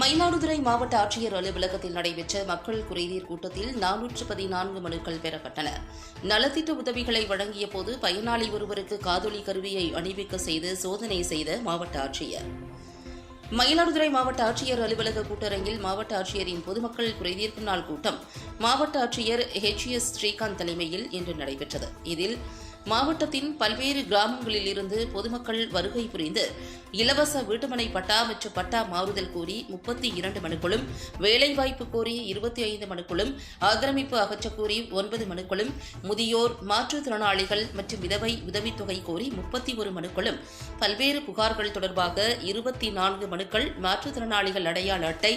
மயிலாடுதுறை மாவட்ட ஆட்சியர் அலுவலகத்தில் நடைபெற்ற மக்கள் குறைதீர் கூட்டத்தில் நானூற்று பதினான்கு மனுக்கள் பெறப்பட்டன. நலத்திட்ட உதவிகளை வழங்கிய போது பயனாளி ஒருவருக்கு காதொலி கருவியை அணிவிக்க செய்து சோதனை செய்த மாவட்ட ஆட்சியர். மயிலாடுதுறை மாவட்ட ஆட்சியர் அலுவலக கூட்டரங்கில் மாவட்ட ஆட்சியரின் பொதுமக்கள் குறைதீர்க்கும் நாள் கூட்டம். மாவட்ட ஆட்சியர் ஹெச் எஸ். ஸ்ரீகாந்த் தலைமையில் இன்று நடைபெற்றது. இதில் மாவட்டத்தின் பல்வேறு கிராமங்களில் இருந்து பொதுமக்கள் வருகை புரிந்து இலவச வீட்டுமனை பட்டா மற்றும் பட்டா மாறுதல் கோரி முப்பத்தி இரண்டு மனுக்களும் வேலைவாய்ப்பு கோரி இருபத்தி ஐந்து மனுக்களும் ஆக்கிரமிப்பு அகற்றக் கோரி ஒன்பது மனுக்களும் முதியோர் மாற்றுத்திறனாளிகள் மற்றும் விதவை உதவித்தொகை கோரி முப்பத்தி ஒரு மனுக்களும். பல்வேறு புகார்கள் தொடர்பாக இருபத்தி நான்கு மனுக்கள் மாற்றுத்திறனாளிகள் அடையாள அட்டை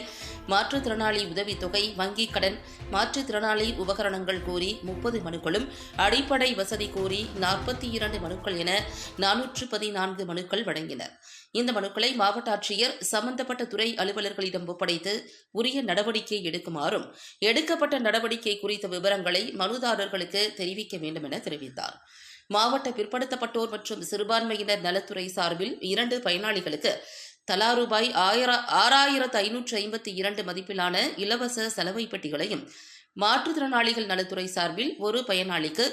மாற்றுத்திறனாளி உதவித்தொகை வங்கிக் கடன் மாற்றுத்திறனாளி உபகரணங்கள் கோரி முப்பது மனுக்களும் அடிப்படை வசதி கோரி நாற்பத்தி இரண்டு மனுக்கள் என நானூற்று பதினான்கு மனுக்கள் வழங்கினர் இந்த மனுக்களை மாவட்ட ஆட்சியர் சம்பந்தப்பட்ட துறை அலுவலர்களிடம் ஒப்படைத்து உரிய நடவடிக்கை எடுக்குமாறும் எடுக்கப்பட்ட நடவடிக்கை குறித்த விவரங்களை மனுதாரர்களுக்கு தெரிவிக்க வேண்டும் என தெரிவித்தார். மாவட்ட பிற்படுத்தப்பட்டோர் மற்றும் சிறுபான்மையினர் நலத்துறை சார்பில் இரண்டு பயனாளிகளுக்கு தலா ரூபாய் ஆயிர ஆறாயிரத்து ஐநூற்று ஐம்பத்தி இரண்டு மதிப்பிலான இலவச சலவை பெட்டிகளையும் மாற்றுத்திறனாளிகள் நலத்துறை சார்பில் ஒரு பயனாளிக்கு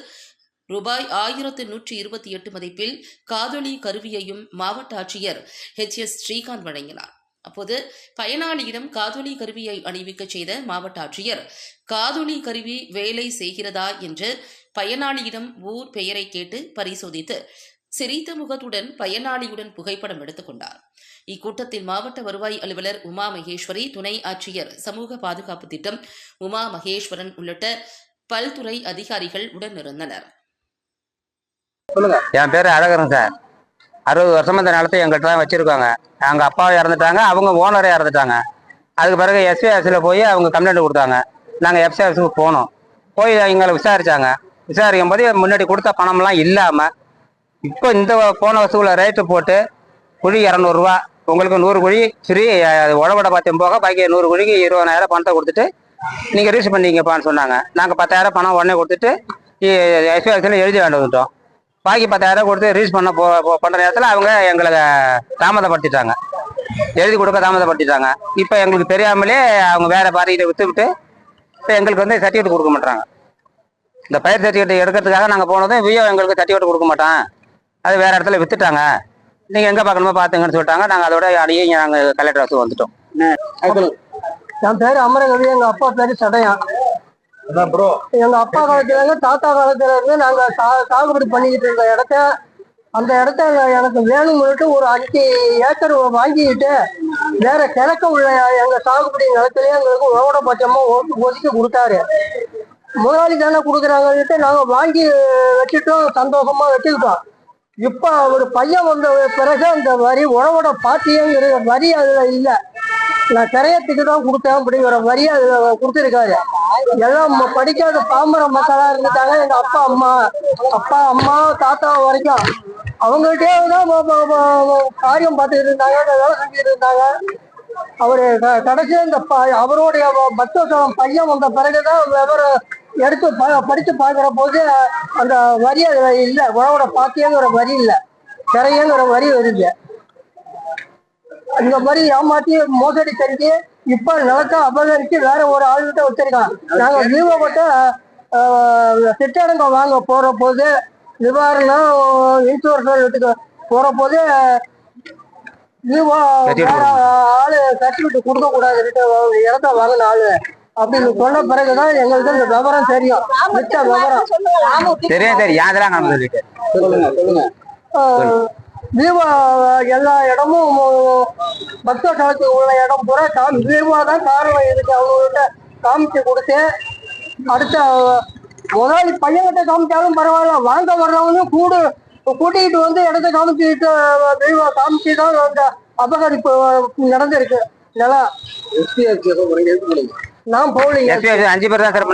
ரூபாய் ஆயிரத்து நூற்றி இருபத்தி எட்டு மதிப்பில் காதொலி கருவியையும் மாவட்ட ஆட்சியர் ஹெச் எஸ் ஸ்ரீகாந்த் வழங்கினார். அப்போது பயனாளியிடம் காதொலி கருவியை அணிவிக்கச் செய்த மாவட்ட ஆட்சியர் காதொலி கருவி வேலை செய்கிறதா? என்று பயனாளியிடம் ஊர் பெயரை கேட்டு பரிசோதித்து சிரித்த முகத்துடன் பயனாளியுடன் புகைப்படம் எடுத்துக்கொண்டார் இக்கூட்டத்தில் மாவட்ட வருவாய் அலுவலர் உமா மகேஸ்வரி துணை ஆட்சியர் சமூக பாதுகாப்பு திட்டம் உமா மகேஸ்வரன் உள்ளிட்ட பல்துறை அதிகாரிகள் உடனிருந்தனர். சொல்லுங்க. என் பேர் அழகரும் சார். அறுபது வருஷமா இந்த நிலத்தை எங்கள்கிட்ட தான் வச்சிருக்காங்க. அவங்க அப்பா இறந்துட்டாங்க அவங்க ஓனரே இறந்துட்டாங்க. அதுக்கு பிறகு எஸ்பிஎஸ்சில் போய் அவங்க கம்ப்ளைண்ட் கொடுத்தாங்க. நாங்கள் எஃப்சிஎஸ்க்கு போனோம். போய் எங்களை விசாரித்தாங்க விசாரிக்கும் போது முன்னாடி கொடுத்த பணம்லாம் இல்லாமல் இப்போ இந்த போன வருஷத்தில் ரேட்டு போட்டு குழி இரநூறுவா உங்களுக்கு நூறு குழி ஃப்ரீ உழவட பார்த்தும் போக பாக்கி நூறு குழிக்கு இருபதாயிரம் பணத்தை கொடுத்துட்டு நீங்கள் ரீச் பண்ணிங்கப்பான்னு சொன்னாங்க. நாங்கள் பத்தாயிரம் பணம் உடனே கொடுத்துட்டு எஸ்பிஎஸ்சியில் எழுதி வேண்டு வந்துட்டோம். பாக்கி பத்தாயிரம் கொடுத்து ரீச் பண்ண போ பண்ணுற நேரத்தில் அவங்க எங்களை தாமதப்படுத்திட்டாங்க. எழுதி கொடுக்க தாமதப்படுத்திட்டாங்க. இப்போ எங்களுக்கு தெரியாமலே அவங்க வேற பார்ட்டிகிட்ட விற்றுவிட்டு இப்போ எங்களுக்கு வந்து சர்டிஃபிகேட் கொடுக்க மாட்டாங்க இந்த பயிர் சர்டிஃபிகேட் எடுக்கிறதுக்காக நாங்கள் போனதும் வியோ எங்களுக்கு சர்டிஃபிகேட் கொடுக்க மாட்டான். அது வேற இடத்துல விற்றுட்டாங்க நீங்கள் எங்கே பார்க்கணுமோ பார்த்துங்கன்னு சொல்லிட்டாங்க. நாங்கள் அதோட அடியே நாங்கள் கலெக்டர் ஆஃபீஸ் வந்துட்டோம். என் பேர் அமரகவி. எங்கள் அப்பா பேர் சடையான். ப்ரோ எங்க அப்பா காலத்துல இருந்து தாத்தா காலத்துல இருந்து நாங்க சா- சாகுபடி பண்ணிக்கிட்டு இருந்த இடத்த அந்த இடத்த எனக்கு வேணும்னுட்டு ஒரு அஞ்சு ஏக்கர் வாங்கிக்கிட்டு வேற கிழக்க உள்ள எங்க சாகுபடி நிலத்திலேயே எங்களுக்கு உழவோட பட்சமா ஒதுக்கி கொடுத்தாரு. முதலாளி தானே கொடுக்குறாங்கன்ட்டு நாங்க வாங்கி வச்சுட்டோம் சந்தோஷமா வச்சுக்கிட்டோம். இப்ப ஒரு பையன் வந்த பிறகு அந்த வரி உழவோட பாத்தியங்கிற வரி அதுல இல்ல. நான் கிரையத்துக்கு தான் கொடுத்தேன் அப்படிங்கிற வரி அதுல கொடுத்துருக்காரு. எல்லாம் படிக்காத பாமர மக்களா இருந்துட்டாங்க எங்க அப்பா அம்மா அப்பா அம்மா தாத்தா வரைக்கும் அவங்கள்ட்டே தான் காரியம் பார்த்துட்டு இருந்தாங்க வேலை செஞ்சுட்டு இருந்தாங்க. அவரு க- கடைசி இந்த ப- அவருடைய பக்தோசம் பையன் வந்த பிறகுதான் விவரம் எடுத்து படித்து படிச்சு போது அந்த வரி அதுல இல்ல. உழவோட பாத்தியங்கிற வரி இல்லை. திரையங்கிற வரி வருது. இந்த மாதிரி ஏமாத்தி மோசடி செஞ்சு இப்ப நிலத்தை அபகரிச்சு வேற ஒரு ஆள்கிட்ட வச்சிருக்கான் நாங்க ஜீவப்பட்ட திட்டடங்க வாங்க போற போது நிவாரணம் இன்சூரன்ஸ் போற போது ஜீவோ வேற ஆளு சர்டிபிகேட் கொடுக்க கூடாது இடத்த வாங்கின ஆளு. அப்படின்னு சொன்ன பிறகுதான் எங்களுக்கு இந்த விவரம் தெரியும். மிச்ச விவரம். தெரியும் தெரியும். சொல்லிட்டு சொல்லுங்க சொல்லுங்க விவோ எல்லா இடமும் பக்த காலத்துக்கு உள்ள இடம் பூரா காமி விவோ தான் காரணம் இதுக்கு அவங்ககிட்ட காமிச்சு கொடுத்து அடுத்த முதலாளி பையன்கிட்ட காமிச்சாலும் பரவாயில்ல வாங்க வர்றவங்களும் கூடு கூட்டிகிட்டு வந்து இடத்த காமிச்சுட்டு விவோ காமிச்சு தான் அந்த அபகரிப்பு நடந்திருக்கு. நிலம் நான் போகலைங்க. அஞ்சு பேர் தான் சார்